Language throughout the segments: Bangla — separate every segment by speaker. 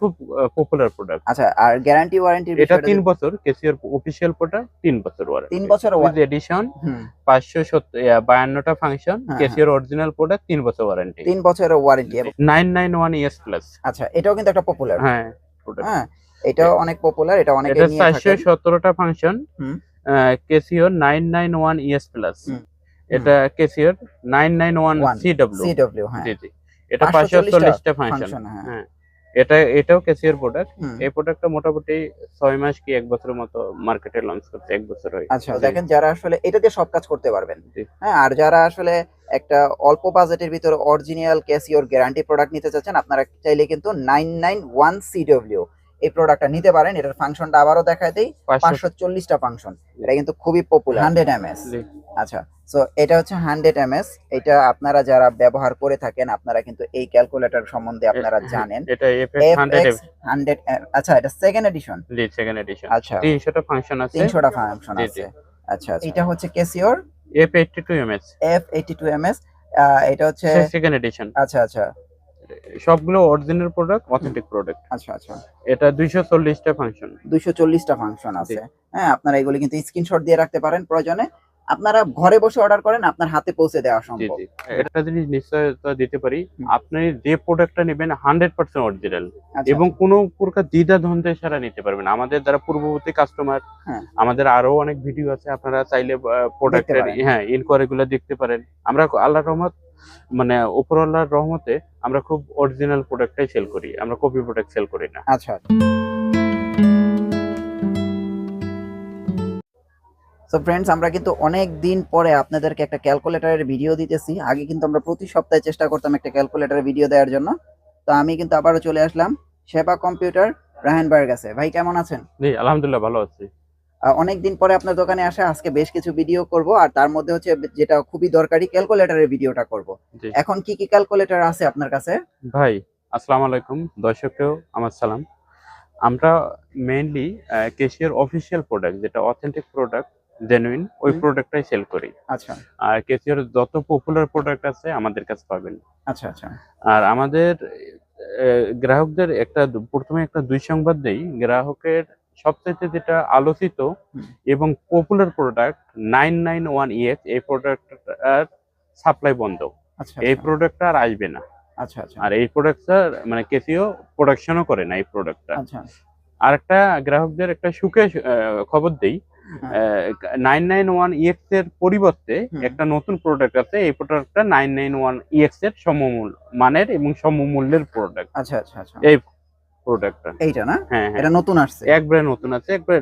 Speaker 1: খুব পপুলার প্রোডাক্ট
Speaker 2: আচ্ছা আর গ্যারান্টি ওয়ারেন্টি
Speaker 1: এটা তিন বছর কেসিওর অফিসিয়াল প্রোডাক্ট তিন বছর ওয়ারেন্টি
Speaker 2: তিন বছর
Speaker 1: উইথ এডিশন পাঁচশো সত্তর বায়ান্নটা ফাংশন কেসিওর অরিজিনাল প্রোডাক্ট তিন বছর ওয়ারেন্টি
Speaker 2: তিন বছরের warranty
Speaker 1: nine nine one ES plus
Speaker 2: আচ্ছা এটাও কিন্তু একটা পপুলার
Speaker 1: হ্যাঁ।
Speaker 2: হ্যাঁ এটাও অনেক পপুলার এটা অনেকে নিয়ে থাকে।
Speaker 1: সতেরোটা ফাংশন
Speaker 2: হুম।
Speaker 1: কেসিওর nine nine one ES plus এটা কেসিওর nine nine one
Speaker 2: One,
Speaker 1: CW
Speaker 2: CW হ্যাঁ।
Speaker 1: জি জি। এটা
Speaker 2: 540
Speaker 1: পাঁচশো চল্লিশটা ফাংশন
Speaker 2: ফাংশন হ্যাঁ।
Speaker 1: হ্যাঁ। এটা এটাও ক্যাসিয়ার প্রোডাক্ট এই প্রোডাক্টটা মোটামুটি ছয় মাস কি এক বছরের মতো মার্কেটে লঞ্চ করতে এক বছর হয়
Speaker 2: আচ্ছা দেখেন যারা আসলে এটা দিয়ে সব কাজ করতে পারবেন। হ্যাঁ আর যারা আসলে একটা অল্প বাজেটের ভিতরে অরিজিনাল ক্যাসিওর গ্যারান্টি প্রোডাক্ট নিতে চাচ্ছেন আপনারা চাইলে কিন্তু নাইন নাইন ওয়ান সিডব্লিউ এই প্রোডাক্টটা নিতে পারেন এটার ফাংশনটা আবারও দেখায় দেই
Speaker 1: পাঁচশো
Speaker 2: চল্লিশটা ফাংশন এটা কিন্তু খুবই পপুলার হান্ড্রেড এমএস আচ্ছা সো এটা হচ্ছে হান্ড্রেড এমএস এটা আপনারা যারা ব্যবহার করে থাকেন আপনারা কিন্তু এই ক্যালকুলেটর সম্বন্ধে আপনারা জানেন।
Speaker 1: এটা হান্ড্রেড
Speaker 2: 100 আচ্ছা এটা সেকেন্ড এডিশন
Speaker 1: জি সেকেন্ড এডিশন
Speaker 2: আচ্ছা।
Speaker 1: তিনশোটা ফাংশন আছে।
Speaker 2: তিনশোটা ফাংশন আছে। আচ্ছা আচ্ছা। এটা হচ্ছে ক্যাসিওর
Speaker 1: F eighty two MS
Speaker 2: F eighty two M S এটা হচ্ছে
Speaker 1: সেকেন্ড এডিশন
Speaker 2: আচ্ছা আচ্ছা।
Speaker 1: সবগুলো অরিজিনাল প্রোডাক্ট অথেন্টিক প্রোডাক্ট
Speaker 2: আচ্ছা আচ্ছা।
Speaker 1: এটা দুইশো চল্লিশটা ফাংশন
Speaker 2: দুইশো চল্লিশটা ফাংশন আছে। হ্যাঁ আপনারা এগুলো কিন্তু স্ক্রিনশট দিয়ে রাখতে পারেন প্রয়োজনে। আপনারা ঘরে বসে অর্ডার করেন আপনার হাতে পৌঁছে দেওয়া সম্ভব।
Speaker 1: জি। একটা জিনিস নিশ্চয়তা দিতে পারি আপনি যে প্রোডাক্টটা নেবেন হান্ড্রেড পার্সেন্ট অরিজিনাল এবং কোনো প্রকার দ্বিধা দ্বন্দ্বে সারা নিতে পারবেন আমাদের যারা পূর্ববর্তী কাস্টমার
Speaker 2: হ্যাঁ।
Speaker 1: আমাদের আরও অনেক ভিডিও আছে আপনারা চাইলে প্রোডাক্টের হ্যাঁ ইনকোয়ারি গুলো দেখতে পারেন। আমরা আল্লাহ রহমত মানে উপরওয়ালার রহমতে আমরা খুব অরিজিনাল প্রোডাক্টটাই সেল করি আমরা কপি প্রোডাক্ট সেল করি না।
Speaker 2: আচ্ছা। সো ফ্রেন্ডস আমরা কিন্তু অনেক দিন পরে আপনাদেরকে একটা ক্যালকুলেটরের ভিডিও দিতেছি। আগে কিন্তু আমরা প্রতি সপ্তাহে চেষ্টা করতাম একটা ক্যালকুলেটরের ভিডিও দেওয়ার জন্য। তো আমি কিন্তু আবারও চলে আসলাম সেবা কম্পিউটার রাহান ভাইয়ের কাছে। ভাই কেমন আছেন?
Speaker 1: জি আলহামদুলিল্লাহ ভালো আছি।
Speaker 2: অনেক দিন পরে আপনার দোকানে আসে আজকে বেশ কিছু ভিডিও করব আর তার মধ্যে হচ্ছে যেটা খুবই দরকারি ক্যালকুলেটরের ভিডিওটা করব। এখন কি কি ক্যালকুলেটর আছে আপনার কাছে?
Speaker 1: ভাই আসসালামু আলাইকুম দর্শককেও আমার সালাম। আমরা মেইনলি কেশিয়ার অফিসিয়াল প্রোডাক্ট যেটা অথেন্টিক প্রোডাক্ট জেনুইন ওই। প্রোডাক্টটাই সেল করি।
Speaker 2: আচ্ছা।
Speaker 1: আর কেশিয়ার যত পপুলার প্রোডাক্ট আছে আমাদের কাছে পাবেন।
Speaker 2: আচ্ছা আচ্ছা।
Speaker 1: আর আমাদের গ্রাহকদের একটা প্রথমে একটা দুই সংবাদ দেই। গ্রাহকের সবচাইতে যেটা আলোচিত এবং popular product nine nine one EX এই প্রোডাক্টটার সাপ্লাই বন্ধ।
Speaker 2: আচ্ছা
Speaker 1: এই
Speaker 2: আচ্ছা,
Speaker 1: প্রোডাক্টটা আর আসবে না।
Speaker 2: আচ্ছা আচ্ছা।
Speaker 1: আর এই প্রোডাক্টটা মানে কেসিও প্রোডাকশনও করে না এই প্রোডাক্টটা
Speaker 2: আচ্ছা।
Speaker 1: আর একটা গ্রাহকদের একটা সুখে খবর দেই। নাইন নাইন ওয়ান ইএক্স এর পরিবর্তে একটা নতুন প্রোডাক্ট আছে এই প্রোডাক্টটা নাইন নাইন ওয়ান ইএক্স এর সমমূল মানের এবং সমমূল্যের প্রোডাক্ট
Speaker 2: আচ্ছা আচ্ছা আচ্ছা।
Speaker 1: এই প্রোডাক্টটা
Speaker 2: এইটা না?
Speaker 1: হ্যাঁ হ্যাঁ।
Speaker 2: এটা নতুন আসছে?
Speaker 1: একবারে নতুন আছে একবারে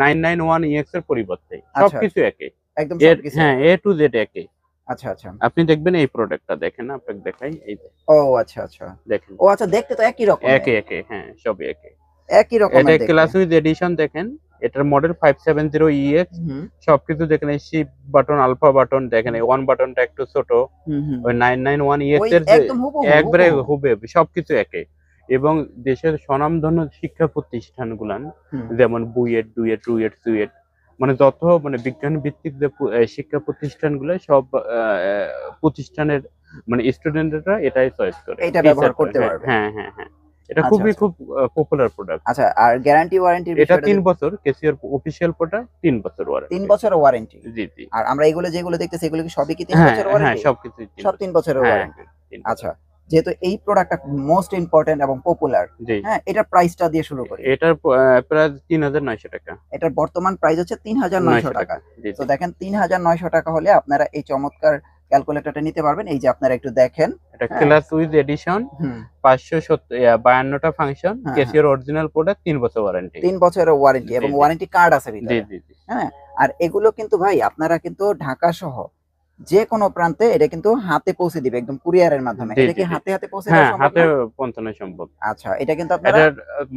Speaker 1: নাইন নাইন ওয়ান ইএক্স এর পরিবর্তে।
Speaker 2: আচ্ছা,
Speaker 1: সবকিছু একই
Speaker 2: একদম সবকিছু
Speaker 1: হ্যাঁ এ টু জেড একই
Speaker 2: আচ্ছা আচ্ছা।
Speaker 1: আপনি দেখবেন এই প্রোডাক্টটা দেখেন আপনাকে দেখাই এই
Speaker 2: ও আচ্ছা আচ্ছা।
Speaker 1: দেখেন।
Speaker 2: ও আচ্ছা দেখতে তো একই রকম
Speaker 1: একই একই হ্যাঁ সবই একই
Speaker 2: একই রকম
Speaker 1: এটা ক্লাস উইথ এডিশন দেখেন এটার model five seven zero EX সবকিছু দেখেন এই শিপ বাটন আলফা বাটন দেখেন এই ওয়ান বাটনটা একটু ছোট। ওই নাইন নাইন ওয়ান ইএক্স এর
Speaker 2: একদম হুবহু
Speaker 1: একবারে
Speaker 2: হুবহু।
Speaker 1: হুবে সবকিছু একই এবং দেশের স্বনামধন্য শিক্ষা প্রতিষ্ঠানগুলান যেমন বুয়েট ডুয়েট রুয়েট সুয়েট মানে যত মানে বিজ্ঞান ভিত্তিক যে শিক্ষা প্রতিষ্ঠানগুলো সব প্রতিষ্ঠানের মানে স্টুডেন্টরা এটাই চয়েস করে।
Speaker 2: এটা ব্যবহার করতে
Speaker 1: হ্যাঁ,
Speaker 2: পারবে।
Speaker 1: হ্যাঁ হ্যাঁ হ্যাঁ। এটা
Speaker 2: আচ্ছা,
Speaker 1: খুবই
Speaker 2: আচ্ছা।
Speaker 1: খুব পপুলার প্রোডাক্ট
Speaker 2: আচ্ছা আর গ্যারান্টি ওয়ারেন্টি
Speaker 1: এটা তিন বছর কেসিয়ার অফিসিয়াল প্রোডাক্ট তিন বছর ওয়ারেন্টি
Speaker 2: তিন বছরের ওয়ারেন্টি
Speaker 1: জি জি।
Speaker 2: আর আমরা এগুলো যেগুলো দেখতেছি এগুলো কি সবই কি তিন
Speaker 1: হ্যাঁ
Speaker 2: বছরের
Speaker 1: হ্যাঁ
Speaker 2: ওয়ারেন্টি
Speaker 1: সবকিছু
Speaker 2: সব তিন বছরের
Speaker 1: হ্যাঁ,
Speaker 2: ওয়ারেন্টি আচ্ছা। যেহেতু এই প্রোডাক্টটা মোস্ট ইম্পর্টেন্ট এবং পপুলার হ্যাঁ এটার প্রাইসটা দিয়ে শুরু করি।
Speaker 1: এটার প্রায় তিন হাজার নয়শো টাকা।
Speaker 2: এটার বর্তমান প্রাইস হচ্ছে তিন হাজার নয়শো টাকা। তো দেখেন তিন হাজার নয়শো টাকা হলে আপনারা এই চমৎকার ক্যালকুলেটরটা নিতে পারবেন। এই যে আপনারা একটু দেখেন
Speaker 1: এটা। ক্লাস উইথ এডিশন
Speaker 2: হুম,
Speaker 1: পাঁচশো সত্তর বায়ান্নটা ফাংশন কেসিয়ার অরিজিনাল প্রোডাক্ট তিন বছর ওয়ারেন্টি
Speaker 2: তিন বছরের ওয়ারেন্টি এবং। ওয়ারেন্টি কার্ড আছে ভিতরে।
Speaker 1: জি জি।
Speaker 2: হ্যাঁ আর এগুলো কিন্তু ভাই আপনারা কিন্তু ঢাকা সহ যে কোনো প্রান্তে এটা কিন্তু হাতে পৌঁছে দিবে একদম কুরিয়ারের মাধ্যমে। এটা কি। হাতে হাতে পৌঁছে
Speaker 1: হ্যাঁ
Speaker 2: দেওয়া সম্ভব
Speaker 1: হাতে পৌঁছানো সম্ভব।
Speaker 2: আচ্ছা এটা কিন্তু আপনারা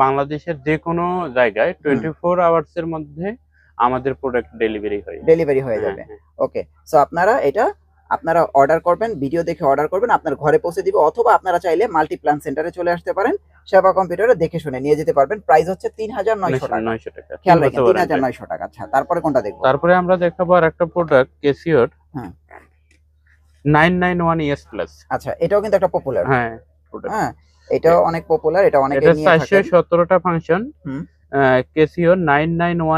Speaker 1: বাংলাদেশের যে কোনো জায়গায় টোয়েন্টি ফোর আওয়ার্স এর মধ্যে আমাদের প্রোডাক্ট ডেলিভারি হয়
Speaker 2: ডেলিভারি হয়ে যাবে।
Speaker 1: হ্যাঁ,
Speaker 2: ওকে সো আপনারা এটা আপনারা অর্ডার করবেন ভিডিও দেখে অর্ডার করবেন আপনার ঘরে পৌঁছে দিবে অথবা আপনারা চাইলে মাল্টি প্ল্যান সেন্টারে চলে আসতে পারেন সেবা কম্পিউটারে দেখে শুনে নিয়ে যেতে পারবেন। প্রাইস হচ্ছে তিন হাজার নয়শো টাকা। খেয়াল রাখেন তিন হাজার নয়শো টাকা। আচ্ছা তারপরে কোনটা দেখব?
Speaker 1: তারপরে আমরা দেখাবো আর একটা প্রোডাক্ট কেসিওর
Speaker 2: হ্যাঁ।
Speaker 1: ওয়ান ইএস প্লাস
Speaker 2: আচ্ছা এটাও কিন্তু একটা পপুলার
Speaker 1: হ্যাঁ
Speaker 2: হ্যাঁ এটাও অনেক পপুলার এটা অনেকে নিয়ে
Speaker 1: ফাংশন
Speaker 2: হুম।
Speaker 1: কেসিও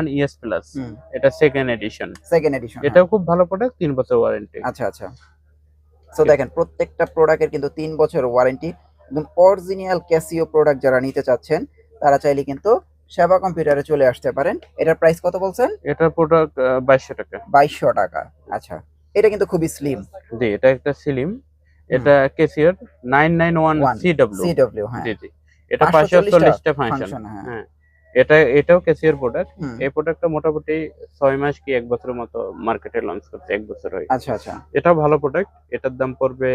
Speaker 1: ইএস প্লাস এটা সেকেন্ড এডিশন
Speaker 2: সেকেন্ড এডিশন
Speaker 1: এটাও খুব ভালো প্রোডাক্ট তিন বছর ওয়ারেন্টি
Speaker 2: আচ্ছা আচ্ছা। সো দেখেন প্রত্যেকটা প্রোডাক্টের কিন্তু বছর ওয়ারেন্টি একদম অরিজিনাল ক্যাসিও প্রোডাক্ট যারা নিতে চাচ্ছেন তারা চাইলে কিন্তু সেবা কম্পিউটারে চলে আসতে পারেন। এটার প্রাইস কত বলছেন?
Speaker 1: এটার প্রোডাক্ট বাইশশো টাকা।
Speaker 2: বাইশশো টাকা আচ্ছা। এটা কিন্তু খুবই স্লিম
Speaker 1: জি এটা একটা স্লিম এটা সি ডাব্লিউ
Speaker 2: সিডব্লিউ হ্যাঁ।
Speaker 1: জি জি। এটা
Speaker 2: 540
Speaker 1: চল্লিশটা ফাংশন
Speaker 2: হ্যাঁ।
Speaker 1: এটা এটাও কেসিওর প্রোডাক্ট এই প্রোডাক্টটা মোটামুটি ছয় মাস কি এক বছরের মতো মার্কেটে লঞ্চ করছে এক বছর হয়
Speaker 2: আচ্ছা আচ্ছা।
Speaker 1: এটাও ভালো প্রোডাক্ট এটার দাম পড়বে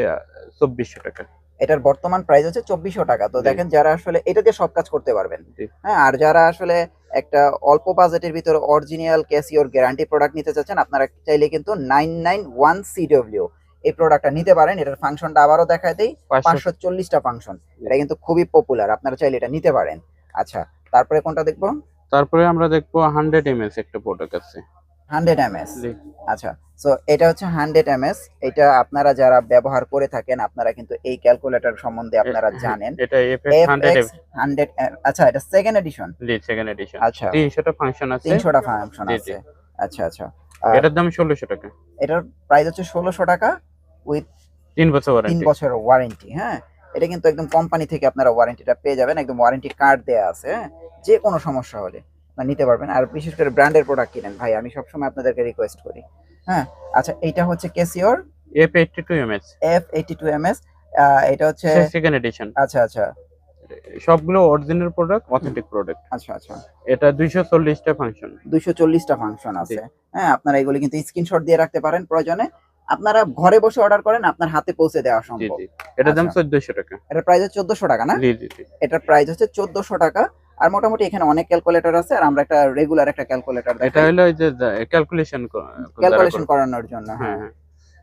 Speaker 1: চব্বিশশো টাকা।
Speaker 2: এটার বর্তমান প্রাইস হচ্ছে চব্বিশশো টাকা। তো দেখেন যারা আসলে এটা দিয়ে সব কাজ করতে পারবেন।
Speaker 1: জি।
Speaker 2: হ্যাঁ আর যারা আসলে একটা অল্প বাজেটের ভিতরে অরিজিনাল ক্যাসিওর গ্যারান্টি প্রোডাক্ট নিতে চাচ্ছেন আপনারা চাইলে কিন্তু নাইন নাইন ওয়ান সিডব্লিউ এই প্রোডাক্টটা নিতে পারেন। এটার ফাংশনটা আবারও দেখায় দেই
Speaker 1: পাঁচশো
Speaker 2: চল্লিশটা ফাংশন এটা কিন্তু খুবই পপুলার আপনারা চাইলে এটা নিতে পারেন। আচ্ছা তারপরে কোনটা দেখব?
Speaker 1: তারপরে আমরা দেখব হান্ড্রেড এম একটা প্রোডাক্ট আছে।
Speaker 2: হান্ড্রেড
Speaker 1: জি।
Speaker 2: আচ্ছা সো এটা হচ্ছে হান্ড্রেড এমএস। এটা আপনারা যারা ব্যবহার করে থাকেন আপনারা কিন্তু এই ক্যালকুলেটর সম্বন্ধে আপনারা জানেন।
Speaker 1: এটা এফএক্স হান্ড্রেড
Speaker 2: 100 আচ্ছা এটা সেকেন্ড এডিশন।
Speaker 1: জি সেকেন্ড এডিশন।
Speaker 2: আচ্ছা।
Speaker 1: তিনশোটা ফাংশন আছে।
Speaker 2: তিনশোটা ফাংশন আছে। আচ্ছা আচ্ছা।
Speaker 1: এটার দাম ষোলোশো টাকা।
Speaker 2: এটার প্রাইস হচ্ছে ষোলোশো টাকা উইথ
Speaker 1: তিন বছর
Speaker 2: তিন বছরের ওয়ারেন্টি হ্যাঁ? এটা কিন্তু একদম কোম্পানি থেকে আপনারা ওয়ারেন্টিটা পেয়ে যাবেন। একদম ওয়ারেন্টি কার্ড দেয়া আছে হ্যাঁ? যে কোনো সমস্যা হলে। নিতে পারবেন। আর বিশেষ করে ব্র্যান্ডের প্রোডাক্ট কিনেন ভাই আমি সবসময় আপনাদেরকে রিকোয়েস্ট করি। হ্যাঁ? আচ্ছা এইটা হচ্ছে কেসিওর
Speaker 1: F eighty two MS
Speaker 2: F eighty two M S এটা হচ্ছে
Speaker 1: সেকেন্ড এডিশন
Speaker 2: আচ্ছা আচ্ছা।
Speaker 1: সবগুলো অরিজিনাল প্রোডাক্ট অথেন্টিক প্রোডাক্ট
Speaker 2: আচ্ছা আচ্ছা।
Speaker 1: এটা দুইশো চল্লিশটা ফাংশন
Speaker 2: দুইশো চল্লিশটা ফাংশন আছে। হ্যাঁ আপনারা এগুলি কিন্তু স্ক্রিনশট দিয়ে রাখতে পারেন প্রয়োজনে। আপনারা ঘরে বসে অর্ডার করেন আপনার হাতে পৌঁছে দেওয়া সম্ভব
Speaker 1: জি। এটার দাম
Speaker 2: আচ্ছা।
Speaker 1: চোদ্দশো টাকা।
Speaker 2: এটা প্রাইস হচ্ছে চোদ্দশো টাকা না?
Speaker 1: জি জি
Speaker 2: এটার প্রাইস হচ্ছে চোদ্দশো টাকা। আর মোটামুটি এখানে অনেক ক্যালকুলেটর আছে আর আমরা একটা রেগুলার একটা ক্যালকুলেটর
Speaker 1: এটা হলো ওই যে ক্যালকুলেশন
Speaker 2: ক্যালকুলেশন করানোর জন্য
Speaker 1: হ্যাঁ
Speaker 2: হ্যাঁ।
Speaker 1: হ্যাঁ।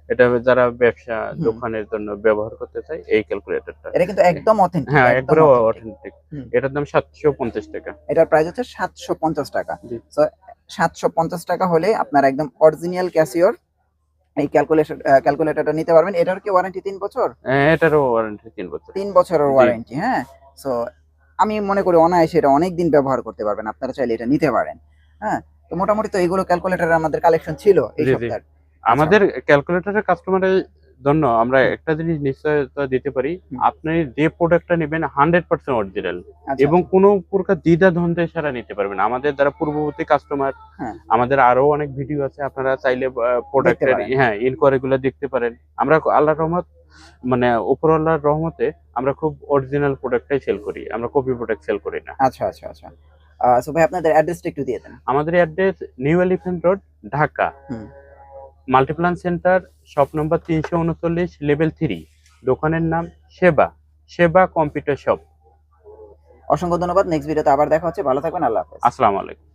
Speaker 1: এটা যারা ব্যবসা দোকানের জন্য ব্যবহার করতে চাই এই ক্যালকুলেটরটা
Speaker 2: এটা কিন্তু একদম অথেন্টিক
Speaker 1: হ্যাঁ একবারে অথেন্টিক এটার দাম সাতশো পঞ্চাশ টাকা।
Speaker 2: এটার প্রাইস হচ্ছে সাতশো পঞ্চাশ টাকা। সো সাতশো পঞ্চাশ টাকা হলে আপনারা একদম অরিজিনাল ক্যাসিওর এই ক্যালকুলেশন ক্যালকুলেটরটা নিতে পারবেন। এটার কি ওয়ারেন্টি তিন বছর?
Speaker 1: হ্যাঁ, এটারও ওয়ারেন্টি তিন বছর।
Speaker 2: তিন বছরের ওয়ারেন্টি হ্যাঁ। সো আমি মনে করি অনায়াসে এটা অনেক দিন ব্যবহার করতে পারবেন আপনারা চাইলে এটা নিতে পারেন। হ্যাঁ তো মোটামুটি তো এগুলো ক্যালকুলেটর আমাদের কালেকশন ছিল এই। সপ্তাহে
Speaker 1: আমাদের ক্যালকুলেটরের কাস্টমারের জন্য আমরা একটা জিনিস নিশ্চয়তা দিতে পারি আপনি যে প্রোডাক্টটা নেবেন হান্ড্রেড পার্সেন্ট অরিজিনাল এবং কোনো প্রকার দ্বিধা দ্বন্দ্বে সারা নিতে পারবেন আমাদের দ্বারা পূর্ববর্তী কাস্টমার
Speaker 2: হ্যাঁ।
Speaker 1: আমাদের আরও অনেক ভিডিও আছে আপনারা চাইলে প্রোডাক্টের হ্যাঁ ইনকোয়ারি গুলো দেখতে পারেন। আমরা আল্লাহ রহমত মানে উপর আল্লাহর রহমতে আমরা খুব অরিজিনাল প্রোডাক্টটাই সেল করি আমরা কপি প্রোডাক্ট সেল করি না।
Speaker 2: আচ্ছা আচ্ছা আচ্ছা। সো ভাই আপনাদের অ্যাড্রেসটা একটু দিয়ে দেন।
Speaker 1: আমাদের address new elephant road Dhaka. Multiplan centre shop number তিনশো উনচল্লিশ লেভেল থ্রি দোকানের নাম সেবা সেবা কম্পিউটার শপ
Speaker 2: অসংখ্য ধন্যবাদ। নেক্সট ভিডিওতে আবার দেখা হচ্ছে। ভালো থাকবেন। আল্লাহ হাফেজ।
Speaker 1: আসসালামু আলাইকুম।